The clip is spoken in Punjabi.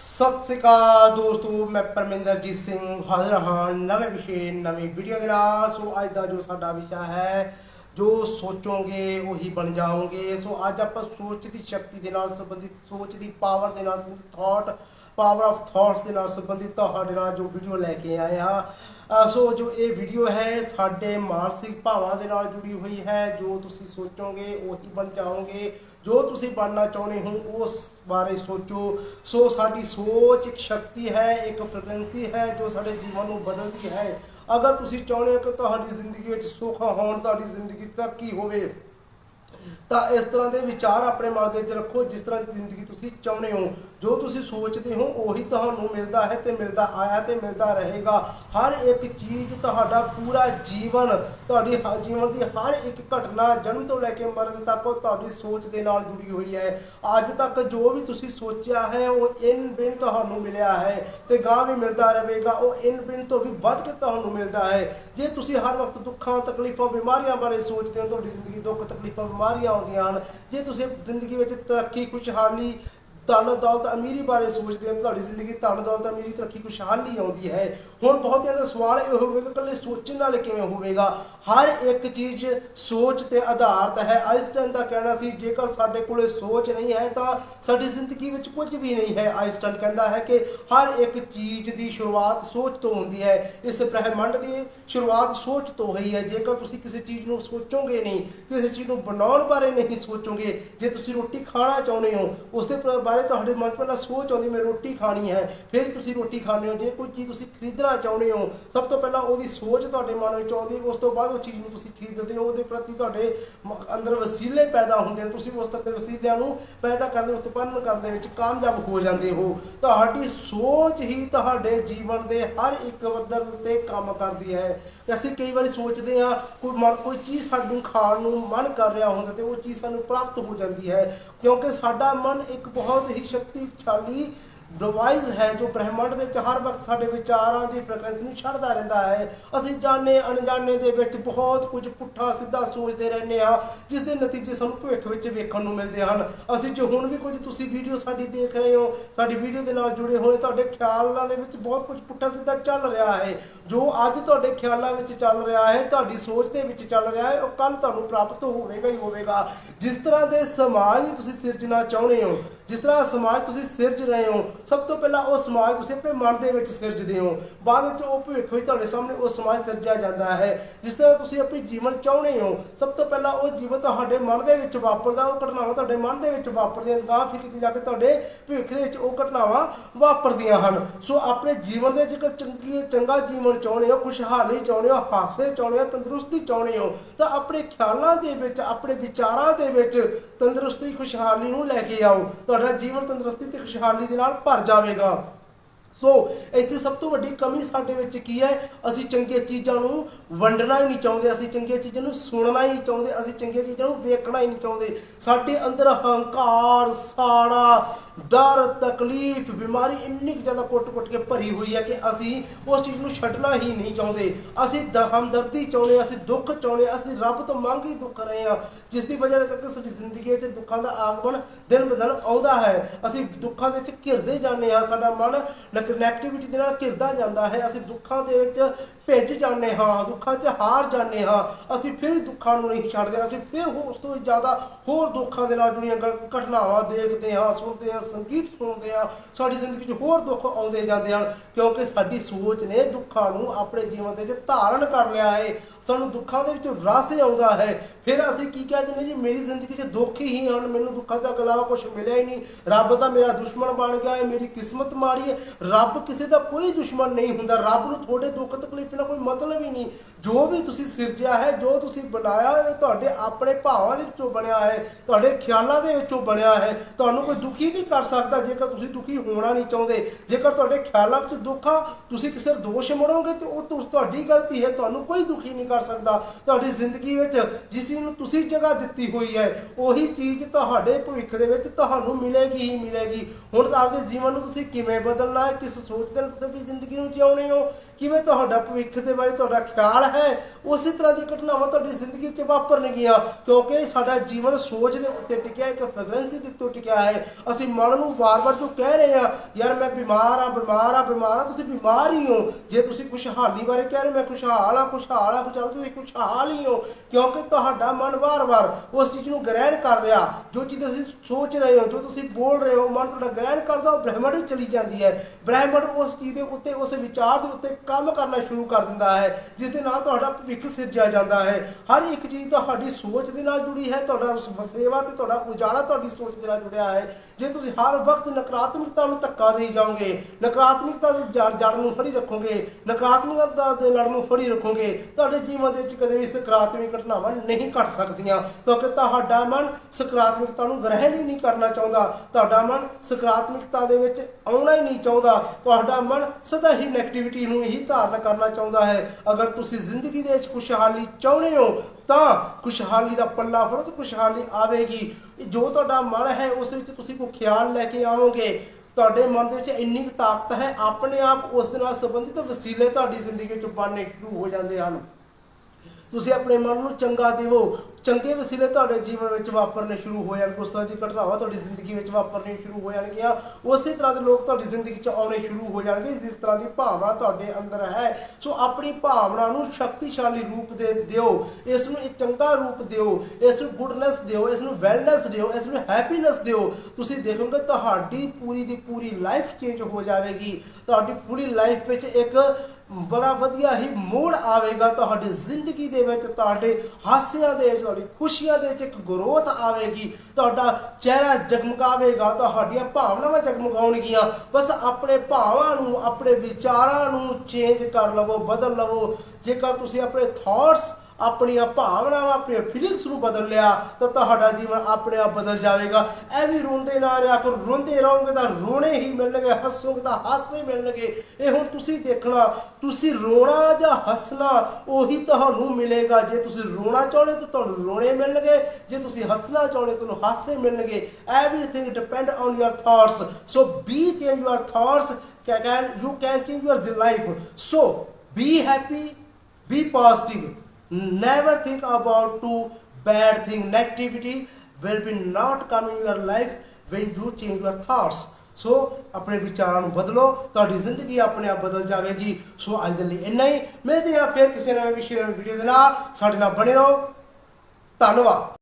ਸਤਿ ਸ੍ਰੀ ਅਕਾਲ ਦੋਸਤੋ, ਮੈਂ ਪਰਮਿੰਦਰਜੀਤ ਸਿੰਘ, ਹਾਜ਼ਰ ਹਾਂ ਨਵੇਂ ਵਿਸ਼ੇ, ਨਵੀਂ ਵੀਡੀਓ ਦੇ ਨਾਲ। ਸੋ ਅੱਜ ਦਾ ਜੋ ਸਾਡਾ ਵਿਸ਼ਾ ਹੈ, ਜੋ ਸੋਚੋਗੇ ਉਹੀ ਬਣ ਜਾਓਗੇ। ਸੋ ਅੱਜ ਆਪਾਂ ਸੋਚ ਦੀ ਸ਼ਕਤੀ ਦੇ ਨਾਲ ਸੰਬੰਧਿਤ, ਸੋਚ ਦੀ ਪਾਵਰ ਦੇ ਨਾਲ ਸੰਬੰਧਿਤ ਥਾਟ ਪਾਵਰ ਆਫ ਥਾਟਸ ਦੇ ਨਾਲ ਸੰਬੰਧਿਤ ਤੁਹਾਡੇ ਨਾਲ ਜੋ ਵੀਡੀਓ ਲੈ ਕੇ ਆਏ ਹਾਂ। ਸੋ ਜੋ ਇਹ ਵੀਡੀਓ ਹੈ, ਸਾਡੇ ਮਾਨਸਿਕ ਭਾਵਾਂ ਦੇ ਨਾਲ ਜੁੜੀ ਹੋਈ ਹੈ। ਜੋ ਤੁਸੀਂ ਸੋਚੋਗੇ, ਉਹੀ ਬਣ ਜਾਓਗੇ। ਜੋ ਤੁਸੀਂ ਬਣਨਾ ਚਾਹੁੰਦੇ ਹੋ, ਉਸ ਬਾਰੇ ਸੋਚੋ। ਸੋ ਸਾਡੀ ਸੋਚ ਇੱਕ ਸ਼ਕਤੀ ਹੈ, ਇੱਕ ਫ੍ਰੀਕੁਐਂਸੀ ਹੈ, ਜੋ ਸਾਡੇ ਜੀਵਨ ਨੂੰ ਬਦਲਦੀ ਹੈ। ਅਗਰ ਤੁਸੀਂ ਚਾਹੁੰਦੇ ਹੋ ਕਿ ਤੁਹਾਡੀ ਜ਼ਿੰਦਗੀ ਵਿੱਚ ਸੁੱਖ ਹੋਣ, ਤੁਹਾਡੀ ਜ਼ਿੰਦਗੀ ਤਰੱਕੀ ਹੋਵੇ ਤਾਂ ਇਸ ਤਰ੍ਹਾਂ ਦੇ ਵਿਚਾਰ ਆਪਣੇ ਮਨ ਦੇ ਵਿੱਚ ਰੱਖੋ, ਜਿਸ ਤਰ੍ਹਾਂ ਦੀ ਜ਼ਿੰਦਗੀ ਤੁਸੀਂ ਚਾਹੁੰਦੇ ਹੋ। ਜੋ ਤੁਸੀਂ ਸੋਚਦੇ ਹੋ, ਉਹੀ ਤੁਹਾਨੂੰ ਮਿਲਦਾ ਹੈ ਤੇ ਮਿਲਦਾ ਆਇਆ ਤੇ ਮਿਲਦਾ ਰਹੇਗਾ। ਹਰ ਇੱਕ ਚੀਜ਼ ਤੁਹਾਡਾ ਪੂਰਾ ਜੀਵਨ, ਤੁਹਾਡੀ ਜੀਵਨ ਦੀ ਹਰ ਇੱਕ ਘਟਨਾ ਜਨਮ ਤੋਂ ਲੈ ਕੇ ਮਰਨ ਤੱਕ ਉਹ ਤੁਹਾਡੀ ਸੋਚ ਦੇ ਨਾਲ ਜੁੜੀ ਹੋਈ ਹੈ। ਅੱਜ ਤੱਕ ਜੋ ਵੀ ਤੁਸੀਂ ਸੋਚਿਆ ਹੈ, ਉਹ ਇਨ ਬਿਨ ਤੁਹਾਨੂੰ ਮਿਲਿਆ ਹੈ ਤੇ ਗਾਂ ਵੀ ਮਿਲਦਾ ਰਹੇਗਾ। ਉਹ ਇਨ ਬਿਨ ਤੋਂ ਵੀ ਵੱਧ ਕੇ ਤੁਹਾਨੂੰ ਮਿਲਦਾ ਹੈ। ਜੇ ਤੁਸੀਂ ਹਰ ਵਕਤ ਦੁੱਖਾਂ, ਤਕਲੀਫਾਂ, ਬਿਮਾਰੀਆਂ ਬਾਰੇ ਸੋਚਦੇ ਹੋ, ਤੁਹਾਡੀ ਜ਼ਿੰਦਗੀ ਦੁੱਖ, ਤਕਲੀਫਾਂ, ਬਿਮਾਰੀਆਂ ਆਉਂਦੀਆਂ ਹਨ। ਜੇ ਤੁਸੀਂ ਜ਼ਿੰਦਗੀ ਵਿੱਚ ਤਰੱਕੀ ਖੁਸ਼ਹਾਲੀ ਧਨ ਦੌਲਤ ਅਮੀਰੀ ਬਾਰੇ ਸੋਚਦੇ ਹੋ ਤੁਹਾਡੀ ਜ਼ਿੰਦਗੀ ਧਨ ਦੌਲਤ ਅਮੀਰੀ ਤਰੱਕੀ ਖੁਸ਼ਹਾਲੀ ਆਉਂਦੀ ਹੈ। ਹੁਣ ਬਹੁਤਿਆਂ ਦਾ ਸਵਾਲ ਇਹ ਹੋਵੇਗਾ ਕਿ ਇਕੱਲੇ ਸੋਚਣ ਨਾਲ ਕਿਵੇਂ ਹੋਵੇਗਾ? ਹਰ ਇੱਕ ਚੀਜ਼ ਸੋਚ ਤੇ ਆਧਾਰਿਤ ਹੈ। ਆਇਨਸਟਾਈਨ ਦਾ ਕਹਿਣਾ ਸੀ, ਜੇਕਰ ਸਾਡੇ ਕੋਲੇ ਸੋਚ ਨਹੀਂ ਹੈ ਤਾਂ ਸਾਡੀ ਜ਼ਿੰਦਗੀ ਵਿੱਚ ਕੁਝ ਵੀ ਨਹੀਂ ਹੈ। ਆਇਨਸਟਾਈਨ ਕਹਿੰਦਾ ਹੈ ਕਿ ਹਰ ਇੱਕ ਚੀਜ਼ ਦੀ ਸ਼ੁਰੂਆਤ ਸੋਚ ਤੋਂ ਹੁੰਦੀ ਹੈ। ਇਸ ਬ੍ਰਹਿਮੰਡ ਦੀ ਸ਼ੁਰੂਆਤ ਸੋਚ ਤੋਂ ਹੋਈ ਹੈ। ਜੇਕਰ ਤੁਸੀਂ ਕਿਸੇ ਚੀਜ਼ ਨੂੰ ਸੋਚੋਗੇ ਨਹੀਂ, ਕਿਸੇ ਚੀਜ਼ ਨੂੰ ਬਣਾਉਣ ਬਾਰੇ ਨਹੀਂ ਸੋਚੋਗੇ, ਜੇ ਤੁਸੀਂ ਰੋਟੀ ਖਾਣਾ ਚਾਹੁੰਦੇ ਹੋ, ਉਸ ਦੇ ਪ- ਬਾਰੇ ਤੁਹਾਡੇ ਮਨ ਪਹਿਲਾਂ ਸੋਚ ਆਉਂਦੀ, ਮੈਂ ਰੋਟੀ ਖਾਣੀ ਹੈ, ਫਿਰ ਤੁਸੀਂ ਰੋਟੀ ਖਾਂਦੇ ਹੋ। ਜੇ ਕੋਈ ਚੀਜ਼ ਤੁਸੀਂ ਖਰੀਦਣਾ ਚਾਹੁੰਦੇ ਹੋ, ਸਭ ਤੋਂ ਪਹਿਲਾਂ ਉਹਦੀ ਸੋਚ ਤੁਹਾਡੇ ਮਨ ਵਿੱਚ ਆਉਂਦੀ, ਉਸ ਤੋਂ ਬਾਅਦ ਉਹ ਚੀਜ਼ ਨੂੰ ਤੁਸੀਂ ਖਰੀਦਦੇ ਹੋ, ਉਹਦੇ ਪ੍ਰਤੀ ਤੁਹਾਡੇ ਅੰਦਰ ਵਸੀਲੇ ਪੈਦਾ ਹੁੰਦੇ ਨੇ। ਤੁਸੀਂ ਉਸ ਤਰ੍ਹਾਂ ਦੇ ਵਸੀਲਿਆਂ ਨੂੰ ਪੈਦਾ ਕਰਨ ਦੇ ਉਤਪੰਨ ਕਰਨ ਦੇ ਵਿੱਚ ਕਾਮਯਾਬ ਹੋ ਜਾਂਦੇ ਹੋ। ਤੁਹਾਡੀ ਸੋਚ ਹੀ ਤੁਹਾਡੇ ਜੀਵਨ ਦੇ ਹਰ ਇੱਕ ਪੱਧਰ ਤੇ ਕੰਮ ਕਰਦੀ ਹੈ। ਤੇ ਅਸੀਂ ਕਈ ਵਾਰੀ ਸੋਚਦੇ ਹਾਂ, ਕੋਈ ਮਨ, ਕੋਈ ਚੀਜ਼ ਸਾਨੂੰ ਖਾਣ ਨੂੰ ਮਨ ਕਰ ਰਿਹਾ ਹੁੰਦਾ ਤੇ ਉਹ ਚੀਜ਼ ਸਾਨੂੰ ਪ੍ਰਾਪਤ ਹੋ ਜਾਂਦੀ ਹੈ। ਕਿਉਂਕਿ ਸਾਡਾ ਮਨ ਇੱਕ ਬਹੁਤ ਹੀ ਸ਼ਕਤੀਸ਼ਾਲੀ ਡਿਵਾਈਸ ਹੈ ਜੋ ਬ੍ਰਹਿਮੰਡ ਦੇ ਵਿੱਚ ਹਰ ਵਕਤ ਸਾਡੇ ਵਿਚਾਰਾਂ ਦੀ ਫ੍ਰੀਕੁਐਂਸੀ ਨੂੰ ਛੱਡਦਾ ਰਹਿੰਦਾ ਹੈ। ਅਸੀਂ ਜਾਣੇ ਅਣਜਾਣੇ ਦੇ ਵਿੱਚ ਬਹੁਤ ਕੁਝ ਪੁੱਠਾ, ਸਿੱਧਾ ਸੋਚਦੇ ਰਹਿੰਦੇ ਹਾਂ, ਜਿਸ ਦੇ ਨਤੀਜੇ ਸਾਨੂੰ ਭਵਿੱਖ ਵਿੱਚ ਵੇਖਣ ਨੂੰ ਮਿਲਦੇ ਹਨ। ਅਸੀਂ ਜੋ ਹੁਣ ਵੀ ਕੁਝ ਤੁਸੀਂ ਵੀਡੀਓ ਸਾਡੀ ਦੇਖ ਰਹੇ ਹੋ, ਸਾਡੀ ਵੀਡੀਓ ਦੇ ਨਾਲ ਜੁੜੇ ਹੋਏ, ਤੁਹਾਡੇ ਖਿਆਲਾਂ ਦੇ ਵਿੱਚ ਬਹੁਤ ਕੁਝ ਪੁੱਠਾ, ਸਿੱਧਾ ਚੱਲ ਰਿਹਾ ਹੈ। ਜੋ ਅੱਜ ਤੁਹਾਡੇ ਖਿਆਲਾਂ ਵਿੱਚ ਚੱਲ ਰਿਹਾ ਹੈ, ਤੁਹਾਡੀ ਸੋਚ ਦੇ ਵਿੱਚ ਚੱਲ ਰਿਹਾ ਹੈ, ਉਹ ਕੱਲ ਤੁਹਾਨੂੰ ਪ੍ਰਾਪਤ ਹੋਵੇਗਾ ਹੀ ਹੋਵੇਗਾ। ਜਿਸ ਤਰ੍ਹਾਂ ਦੇ ਸਮਾਜ ਤੁਸੀਂ ਸਿਰਜਣਾ ਚਾਹੁੰਦੇ ਹੋ, ਜਿਸ ਤਰ੍ਹਾਂ ਸਮਾਜ ਤੁਸੀਂ ਸਿਰਜ ਰਹੇ ਹੋ ਸਭ ਤੋਂ ਪਹਿਲਾਂ ਉਹ ਸਮਾਜ ਤੁਸੀਂ ਆਪਣੇ ਮਨ ਦੇ ਵਿੱਚ ਸਿਰਜਦੇ ਹੋ। ਬਾਅਦ ਵਿੱਚ ਉਹ ਭਵਿੱਖ ਵਿੱਚ ਤੁਹਾਡੇ ਸਾਹਮਣੇ ਉਹ ਸਮਾਜ ਸਿਰਜਿਆ ਜਾਂਦਾ ਹੈ। ਜਿਸ ਤਰ੍ਹਾਂ ਤੁਸੀਂ ਆਪਣੀ ਜੀਵਨ ਚਾਹੁੰਦੇ ਹੋ, ਸਭ ਤੋਂ ਪਹਿਲਾਂ ਉਹ ਜੀਵਨ ਤੁਹਾਡੇ ਮਨ ਦੇ ਵਿੱਚ ਵਾਪਰਦਾ, ਉਹ ਘਟਨਾਵਾਂ ਤੁਹਾਡੇ ਮਨ ਦੇ ਵਿੱਚ ਵਾਪਰਦੀਆਂ ਤਾਂ ਫਿਰ ਕਿਤੇ ਜਾ ਕੇ ਤੁਹਾਡੇ ਭਵਿੱਖ ਦੇ ਵਿੱਚ ਉਹ ਘਟਨਾਵਾਂ ਵਾਪਰਦੀਆਂ ਹਨ। ਸੋ ਆਪਣੇ ਜੀਵਨ ਦੇ ਜੇਕਰ ਚੰਗੀ, ਚੰਗਾ ਜੀਵਨ ਚਾਹੁੰਦੇ ਹੋ, ਖੁਸ਼ਹਾਲੀ ਚਾਹੁੰਦੇ ਹੋ, ਹਾਸੇ ਚਾਹੁੰਦੇ ਹੋ, ਤੰਦਰੁਸਤੀ ਚਾਹੁੰਦੇ ਹੋ, ਤਾਂ ਆਪਣੇ ਖਿਆਲਾਂ ਦੇ ਵਿੱਚ, ਆਪਣੇ ਵਿਚਾਰਾਂ ਦੇ ਵਿੱਚ ਤੰਦਰੁਸਤੀ, ਖੁਸ਼ਹਾਲੀ ਨੂੰ ਲੈ ਕੇ ਆਓ। ਤੁਹਾਡਾ ਜੀਵਨ ਤੰਦਰੁਸਤੀ ਤੇ ਖੁਸ਼ਹਾਲੀ ਦੇ ਨਾਲ ਭਰ ਜਾਵੇਗਾ ਸੋ ਇੱਥੇ ਸਭ ਤੋਂ ਵੱਡੀ ਕਮੀ ਸਾਡੇ ਵਿੱਚ ਕੀ ਹੈ? ਅਸੀਂ ਚੰਗੀਆਂ ਚੀਜ਼ਾਂ ਨੂੰ ਵੰਡਣਾ ਹੀ ਨਹੀਂ ਚਾਹੁੰਦੇ ਅਸੀਂ ਚੰਗੀਆਂ ਚੀਜ਼ਾਂ ਨੂੰ ਸੁਣਨਾ ਹੀ ਨਹੀਂ ਚਾਹੁੰਦੇ ਅਸੀਂ ਚੰਗੀਆਂ ਚੀਜ਼ਾਂ ਨੂੰ ਵੇਖਣਾ ਹੀ ਨਹੀਂ ਚਾਹੁੰਦੇ। ਸਾਡੇ ਅੰਦਰ ਹੰਕਾਰ ਸਾੜਾ ਡਰ ਤਕਲੀਫ ਬਿਮਾਰੀ ਇੰਨੀ ਕੁ ਜ਼ਿਆਦਾ ਕੁੱਟ-ਕੁੱਟ ਕੇ ਭਰੀ ਹੋਈ ਹੈ ਕਿ ਅਸੀਂ ਉਸ ਚੀਜ਼ ਨੂੰ ਛੱਡਣਾ ਹੀ ਨਹੀਂ ਚਾਹੁੰਦੇ। ਅਸੀਂ ਦ- ਹਮਦਰਦੀ ਚਾਹੁੰਦੇ ਅਸੀਂ ਦੁੱਖ ਚਾਹੁੰਦੇ ਹਾਂ, ਅਸੀਂ ਰੱਬ ਤੋਂ ਮੰਗ ਹੀ ਦੁੱਖ ਰਹੇ ਹਾਂ ਜਿਸ ਦੀ ਵਜ੍ਹਾ ਕਰਕੇ ਸਾਡੀ ਜ਼ਿੰਦਗੀ ਵਿੱਚ ਦੁੱਖਾਂ ਦਾ ਆਗਮਨ ਦਿਨ ਬਦਲ ਆਉਂਦਾ ਹੈ। ਅਸੀਂ ਦੁੱਖਾਂ ਦੇ ਵਿੱਚ ਘਿਰਦੇ ਜਾਂਦੇ ਹਾਂ ਸਾਡਾ ਮਨ ਨੈਗੇਟਿਵਿਟੀ ਦੇ ਨਾਲ ਘਿਰਦਾ ਜਾਂਦਾ ਹੈ। ਅਸੀਂ ਦੁੱਖਾਂ ਦੇ ਵਿੱਚ ਭਿੱਜ ਜਾਂਦੇ ਹਾਂ, ਦੁੱਖਾਂ 'ਚ ਹਾਰ ਜਾਂਦੇ ਹਾਂ। ਅਸੀਂ ਫਿਰ ਦੁੱਖਾਂ ਨੂੰ ਨਹੀਂ ਛੱਡਦੇ, ਅਸੀਂ ਫਿਰ ਉਸ ਤੋਂ ਜ਼ਿਆਦਾ ਹੋਰ ਦੁੱਖਾਂ ਦੇ ਨਾਲ ਜੁੜੀਆਂ ਘਟਨਾਵਾਂ ਦੇਖਦੇ ਹਾਂ, ਸੁਣਦੇ ਹਾਂ, ਸੰਗੀਤ ਸੁਣਦੇ ਹਾਂ। ਸਾਡੀ ਜ਼ਿੰਦਗੀ 'ਚ ਹੋਰ ਦੁੱਖ ਆਉਂਦੇ ਜਾਂਦੇ ਹਨ, ਕਿਉਂਕਿ ਸਾਡੀ ਸੋਚ ਨੇ ਦੁੱਖਾਂ ਨੂੰ ਆਪਣੇ ਜੀਵਨ ਦੇ ਵਿੱਚ ਧਾਰਨ ਕਰ ਲਿਆ ਹੈ। ਸਾਨੂੰ ਦੁੱਖਾਂ ਦੇ ਵਿੱਚੋਂ ਰਸ ਆਉਂਦਾ ਹੈ। ਫਿਰ ਅਸੀਂ ਕੀ ਕਹਿ ਦਿੰਦੇ ਜੀ, ਮੇਰੀ ਜ਼ਿੰਦਗੀ 'ਚ ਦੁੱਖ ਹੀ ਹਨ। ਮੈਨੂੰ ਦੁੱਖਾਂ ਤੋਂ ਇਲਾਵਾ ਕੁਝ ਮਿਲਿਆ ਹੀ ਨਹੀਂ। ਰੱਬ ਦਾ ਮੇਰਾ ਦੁਸ਼ਮਣ ਬਣ ਗਿਆ ਹੈ, ਮੇਰੀ ਕਿਸਮਤ ਮਾੜੀ ਹੈ। ਰੱਬ ਕਿਸੇ ਦਾ ਕੋਈ ਦੁਸ਼ਮਣ ਨਹੀਂ ਹੁੰਦਾ। ਰੱਬ ਨੂੰ ਤੁਹਾਡੇ ਦੁੱਖ ਤਕਲੀਫ ਨਾਲ ਕੋਈ ਮਤਲਬ ਹੀ ਨਹੀਂ। ਜੋ ਵੀ ਤੁਸੀਂ ਸਿਰਜਿਆ ਹੈ, ਜੋ ਤੁਸੀਂ ਬਣਾਇਆ ਹੈ ਤੁਹਾਡੇ ਆਪਣੇ ਭਾਵਾਂ ਦੇ ਵਿੱਚੋਂ ਬਣਿਆ ਹੈ, ਤੁਹਾਡੇ ਖਿਆਲਾਂ ਦੇ ਵਿੱਚੋਂ ਬਣਿਆ ਹੈ। ਤੁਹਾਨੂੰ ਕੋਈ ਦੁਖੀ ਨਹੀਂ ਕਰ ਸਕਦਾ, ਜੇਕਰ ਤੁਸੀਂ ਦੁਖੀ ਹੋਣਾ ਨਹੀਂ ਚਾਹੁੰਦੇ। ਜੇਕਰ ਤੁਹਾਡੇ ਖਿਆਲਾਂ ਵਿੱਚ ਦੁੱਖ ਆ, ਤੁਸੀਂ ਕਿਸੇ ਦੋਸ਼ ਮੜੋਗੇ ਤੇ ਉਹ ਤੁਹਾਡੀ ਗਲਤੀ ਹੈ, ਤੁਹਾਨੂੰ ਕੋਈ ਦੁਖੀ ਨਹੀਂ ਕਰ ਸਕਦਾ। ਤੁਹਾਡੀ ਜ਼ਿੰਦਗੀ ਵਿੱਚ ਜਿਸ ਚੀਜ਼ ਨੂੰ ਤੁਸੀਂ ਜਗ੍ਹਾ ਦਿੱਤੀ ਹੋਈ ਹੈ, ਉਹੀ ਚੀਜ਼ ਤੁਹਾਡੇ ਭਵਿੱਖ ਦੇ ਵਿੱਚ ਤੁਹਾਨੂੰ ਮਿਲੇਗੀ ਹੀ ਮਿਲੇਗੀ। ਹੁਣ ਆਪਦੇ ਜੀਵਨ ਨੂੰ ਤੁਸੀਂ ਕਿਵੇਂ ਬਦਲਣਾ ਹੈ ਕਿਸ ਸੋਚ ਦੇ ਨਾਲ ਤੁਸੀਂ ਜ਼ਿੰਦਗੀ ਨੂੰ ਜਿਉਣੇ ਹੋ ਕਿਵੇਂ ਤੁਹਾਡਾ ਭਵਿੱਖ ਦੇ ਬਾਰੇ ਤੁਹਾਡਾ ਖਿਆਲ ਹੈ? ਉਸੇ ਤਰ੍ਹਾਂ ਦੀ ਘਟਨਾਵਾਂ ਤੁਹਾਡੀ ਜ਼ਿੰਦਗੀ 'ਚ ਵਾਪਰਨਗੀਆਂ ਕਿਉਂਕਿ ਸਾਡਾ ਜੀਵਨ ਸੋਚ ਦੇ ਉੱਤੇ ਟਿਕਿਆ ਇੱਕ ਫ੍ਰੈਗਰੈਂਸੀ ਦੇ ਉੱਤੇ ਟਿਕਿਆ ਹੈ। ਅਸੀਂ ਮਨ ਨੂੰ ਵਾਰ-ਵਾਰ ਜੋ ਕਹਿ ਰਹੇ ਆ ਯਾਰ ਮੈਂ ਬਿਮਾਰ ਆ ਬਿਮਾਰ ਆ ਬਿਮਾਰ ਆ ਤੁਸੀਂ ਬਿਮਾਰ ਹੀ ਹੋ। ਜੇ ਤੁਸੀਂ ਖੁਸ਼ਹਾਲੀ ਬਾਰੇ ਕਹਿ ਰਹੇ ਹੋ, ਮੈਂ ਖੁਸ਼ਹਾਲ ਆ ਖੁਸ਼ਹਾਲ ਆ ਖੁਸ਼ਹਾਲ ਤੁਸੀਂ ਖੁਸ਼ਹਾਲ ਹੀ ਹੋ। ਕਿਉਂਕਿ ਤੁਹਾਡਾ ਮਨ ਵਾਰ-ਵਾਰ ਉਸ ਚੀਜ਼ ਨੂੰ ਗ੍ਰਹਿਣ ਕਰ ਰਿਹਾ। ਜੋ ਚੀਜ਼ ਤੁਸੀਂ ਸੋਚ ਰਹੇ ਹੋ ਜੋ ਤੁਸੀਂ ਬੋਲ ਰਹੇ ਹੋ ਮਨ ਤੁਹਾਡਾ ਗ੍ਰਹਿਣ ਕਰਦਾ ਉਹ ਬ੍ਰਹਿਮੰਡ ਵਿੱਚ ਚਲੀ ਜਾਂਦੀ ਹੈ। ਬ੍ਰਹਿਮੰਡ ਉਸ ਚੀਜ਼ ਦੇ ਉੱਤੇ ਉਸ ਵਿਚਾਰ ਦੇ ਉੱਤੇ ਕੰਮ ਕਰਨਾ ਸ਼ੁਰੂ ਕਰ ਦਿੰਦਾ ਹੈ, ਜਿਸ ਦੇ ਨਾਲ ਤੁਹਾਡਾ ਭਵਿੱਖ ਸਿਰਜਿਆ ਜਾਂਦਾ ਹੈ। ਹਰ ਇੱਕ ਚੀਜ਼ ਤੁਹਾਡੀ ਸੋਚ ਦੇ ਨਾਲ ਜੁੜੀ ਹੈ, ਤੁਹਾਡਾ ਉਸ ਵਸੇਵਾ ਤੇ ਤੁਹਾਡਾ ਉਜਾੜਾ ਤੁਹਾਡੀ ਸੋਚ ਦੇ ਨਾਲ ਜੁੜਿਆ ਹੈ। ਜੇ ਤੁਸੀਂ ਹਰ ਵਕਤ ਨਕਾਰਾਤਮਕਤਾ ਨੂੰ ਧੱਕਾ ਦੇਈ ਜਾਓਗੇ, ਨਕਾਰਾਤਮਕਤਾ ਦੇ ਜੜ ਜੜ ਨੂੰ ਫੜੀ ਰੱਖੋਗੇ, ਨਕਾਰਾਤਮਕਤਾ ਦੇ ਲੜ ਨੂੰ ਫੜੀ ਰੱਖੋਗੇ, ਤੁਹਾਡੇ ਜੀਵਨ ਦੇ ਵਿੱਚ ਕਦੇ ਵੀ ਸਕਾਰਾਤਮਕ ਘਟਨਾਵਾਂ ਨਹੀਂ ਘਟ ਸਕਦੀਆਂ, ਕਿਉਂਕਿ ਤੁਹਾਡਾ ਮਨ ਸਕਾਰਾਤਮਕਤਾ ਨੂੰ ਗ੍ਰਹਿਣ ਹੀ ਨਹੀਂ ਕਰਨਾ ਚਾਹੁੰਦਾ। ਤੁਹਾਡਾ ਮਨ ਸਕਾਰਾਤਮਕਤਾ ਦੇ ਵਿੱਚ ਆਉਣਾ ਹੀ ਨਹੀਂ ਚਾਹੁੰਦਾ। ਤੁਹਾਡਾ ਮਨ ਸਦਾ ਹੀ ਨੈਗੇਟਿਵਿਟੀ ਨੂੰ ਹੀ ਧਾਰਨ ਕਰਨਾ ਚਾਹੁੰਦਾ ਹੈ। ਅਗਰ ਤੁਸੀਂ ਜ਼ਿੰਦਗੀ ਦੇ ਵਿੱਚ ਖੁਸ਼ਹਾਲੀ ਚਾਹੁੰਦੇ ਹੋ, ਤਾਂ ਖੁਸ਼ਹਾਲੀ ਦਾ ਪੱਲਾ ਫੜੋ ਤੇ ਖੁਸ਼ਹਾਲੀ ਆਵੇਗੀ। ਜੋ ਤੁਹਾਡਾ ਮਨ ਹੈ, ਉਸ ਵਿੱਚ ਤੁਸੀਂ ਕੋਈ ਖਿਆਲ ਲੈ ਕੇ ਆਵੋਗੇ ਤੁਹਾਡੇ ਮਨ ਦੇ ਵਿੱਚ ਇੰਨੀ ਕੁ ਤਾਕਤ ਹੈ, ਆਪਣੇ ਆਪ ਉਸ ਦੇ ਨਾਲ ਸੰਬੰਧਿਤ ਵਸੀਲੇ ਤੁਹਾਡੀ ਜ਼ਿੰਦਗੀ ਵਿੱਚ ਬਣਨੇ ਸ਼ੁਰੂ ਹੋ ਜਾਂਦੇ ਹਨ। ਤੁਸੀਂ ਆਪਣੇ ਮਨ ਨੂੰ ਚੰਗਾ ਦੇਵੋ। ਚੰਗੇ ਵਸੀਲੇ ਤੁਹਾਡੇ ਜੀਵਨ ਵਿੱਚ ਵਾਪਰਨੇ ਸ਼ੁਰੂ ਹੋ ਜਾਣ ਉਸ ਤਰ੍ਹਾਂ ਦੀ ਘਟਨਾਵਾਂ ਤੁਹਾਡੀ ਜ਼ਿੰਦਗੀ ਵਿੱਚ ਵਾਪਰਨੇ ਸ਼ੁਰੂ ਹੋ ਜਾਣਗੀਆਂ। ਉਸੇ ਤਰ੍ਹਾਂ ਦੇ ਲੋਕ ਤੁਹਾਡੀ ਜ਼ਿੰਦਗੀ 'ਚ ਆਉਣੇ ਸ਼ੁਰੂ ਹੋ ਜਾਣਗੇ, ਜਿਸ ਤਰ੍ਹਾਂ ਦੀ ਭਾਵਨਾ ਤੁਹਾਡੇ ਅੰਦਰ ਹੈ। ਸੋ ਆਪਣੀ ਭਾਵਨਾ ਨੂੰ ਸ਼ਕਤੀਸ਼ਾਲੀ ਰੂਪ ਦੇ ਦਿਓ। ਇਸ ਨੂੰ ਇੱਕ ਚੰਗਾ ਰੂਪ ਦਿਓ। ਇਸ ਨੂੰ ਗੁੱਡਨੈਸ ਦਿਓ। ਇਸ ਨੂੰ ਵੈਲਨੈਸ ਦਿਓ। ਇਸ ਨੂੰ ਹੈਪੀਨੈਸ ਦਿਓ। ਤੁਸੀਂ ਦੇਖੋਗੇ ਤੁਹਾਡੀ ਪੂਰੀ ਦੀ ਪੂਰੀ ਲਾਈਫ ਚੇਂਜ ਹੋ ਜਾਵੇਗੀ। ਤੁਹਾਡੀ ਪੂਰੀ ਲਾਈਫ ਵਿੱਚ ਇੱਕ ਬੜਾ ਵਧੀਆ ਹੀ ਮੋੜ ਆਵੇਗਾ ਤੁਹਾਡੀ ਜ਼ਿੰਦਗੀ ਦੇ ਵਿੱਚ, ਤੁਹਾਡੇ ਹਾਸਿਆਂ ਦੇ ਵਿੱਚ, ਤੁਹਾਡੀ ਖੁਸ਼ੀਆਂ ਦੇ ਵਿੱਚ ਇੱਕ ਗਰੋਥ ਆਵੇਗੀ, ਤੁਹਾਡਾ ਚਿਹਰਾ ਜਗਮਗਾਵੇਗਾ, ਤੁਹਾਡੀਆਂ ਭਾਵਨਾਵਾਂ ਜਗਮਗਾਉਣਗੀਆਂ। ਬਸ ਆਪਣੇ ਭਾਵਾਂ ਨੂੰ, ਆਪਣੇ ਵਿਚਾਰਾਂ ਨੂੰ ਚੇਂਜ ਕਰ ਲਵੋ, ਬਦਲ ਲਵੋ। ਜੇਕਰ ਤੁਸੀਂ ਆਪਣੇ ਥਾਟਸ ਆਪਣੀਆਂ ਭਾਵਨਾਵਾਂ, ਆਪਣੀਆਂ ਫੀਲਿੰਗਸ ਨੂੰ ਬਦਲ ਲਿਆ, ਤਾਂ ਤੁਹਾਡਾ ਜੀਵਨ ਆਪਣੇ ਆਪ ਬਦਲ ਜਾਵੇਗਾ। ਐ ਵੀ ਰੋਂਦੇ ਨਾ ਰਿਹਾ ਕਰੋ। ਰੋਂਦੇ ਰਹੋਗੇ ਤਾਂ ਰੋਣੇ ਹੀ ਮਿਲਣਗੇ, ਹੱਸੋਗੇ ਤਾਂ ਹਾਸੇ ਮਿਲਣਗੇ। ਇਹ ਹੁਣ ਤੁਸੀਂ ਦੇਖਣਾ, ਤੁਸੀਂ ਰੋਣਾ ਜਾਂ ਹੱਸਣਾ, ਉਹੀ ਤੁਹਾਨੂੰ ਮਿਲੇਗਾ। ਜੇ ਤੁਸੀਂ ਰੋਣਾ ਚਾਹੁੰਦੇ ਤਾਂ ਤੁਹਾਨੂੰ ਰੋਣੇ ਮਿਲਣਗੇ। ਜੇ ਤੁਸੀਂ ਹੱਸਣਾ ਚਾਹੁੰਦੇ ਤੁਹਾਨੂੰ ਹਾਸੇ ਮਿਲਣਗੇ। Everything depend on your thoughts so be change your thoughts can you can change your life so be happy be positive. Never think about to bad thing negativity will be not come in your life when you change your thoughts so ਆਪਣੇ ਵਿਚਾਰਾਂ ਨੂੰ ਬਦਲੋ ਤੁਹਾਡੀ ਜ਼ਿੰਦਗੀ ਆਪਣੇ ਆਪ ਬਦਲ ਜਾਵੇਗੀ ਸੋ ਅੱਜ ਦੇ ਲਈ ਇੰਨਾ ਹੀ ਮਿਲਦੇ ਹਾਂ ਫਿਰ ਕਿਸੇ ਨਵੇਂ ਵਿਸ਼ੇ ਨਵੇਂ ਵੀਡੀਓ ਦੇ ਨਾਲ ਸਾਡੇ ਨਾਲ ਬਣੇ ਰਹੋ ਧੰਨਵਾਦ